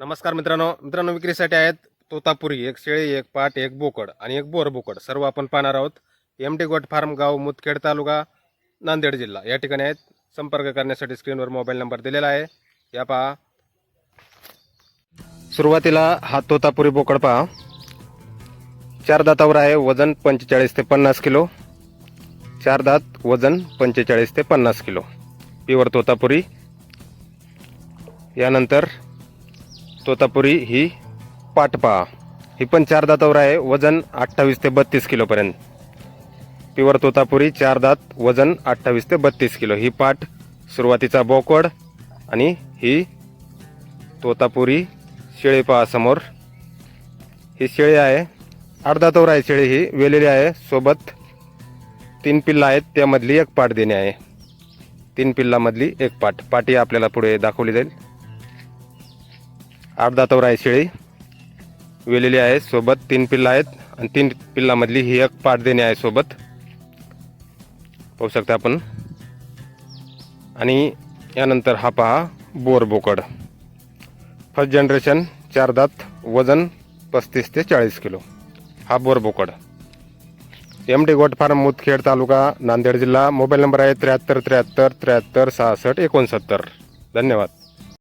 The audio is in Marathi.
नमस्कार मित्रांनो. मित्रांनो विक्रीसाठी आहेत तोतापुरी एक शेळी एक पाट एक बोकड आणि एक बोर बोकड. सर्व आपण पाहणार आहोत. एम टी गोट फार्म गाव मुदखेड तालुका नांदेड जिल्हा. या ठिकाणी आहेत. संपर्क करण्यासाठी स्क्रीनवर मोबाईल नंबर दिलेला आहे. या पहा. सुरुवातीला हा तोतापुरी बोकड पहा. चार दातावर आहे. वजन पंचेचाळीस ते पन्नास किलो. चार दात वजन पंचेचाळीस ते पन्नास किलो. प्युअर तोतापुरी. यानंतर तोतापुरी ही पाटपा ही पण चार दातावर आहे वजन अठ्ठावीस ते बत्तीस किलोपर्यंत पिवर तोतापुरी चार दात वजन अठ्ठावीस ते बत्तीस किलो. ही पाट सुरुवातीचा बोकड आणि ही तोतापुरी शेळीपासमोर पहा समोर. ही शेळी आहे अर्धातवर आहे शेळी ही वेलेली आहे सोबत तीन पिल्ला आहेत त्यामधली एक पाट देणे आहे. तीन पिल्लामधली एक पाट. पाटी आपल्याला पुढे दाखवली जाईल. आठ दातावर आहे शेळी. वेलेली आहे सोबत तीन पिल्ला आहेत आणि तीन पिल्लामधली ही एक पाठ देणे आहे सोबत. पाहू शकता आपण. आणि यानंतर हा पहा बोर बोकड. फर्स्ट जनरेशन चार दात वजन पस्तीस ते चाळीस किलो. हा बोर बोकड. M D goat farm Mudkhed taluka Nanded जिल्हा. मोबाईल नंबर आहे त्र्याहत्तर त्र्याहत्तर त्र्याहत्तर सहासष्ट एकोणसत्तर. धन्यवाद.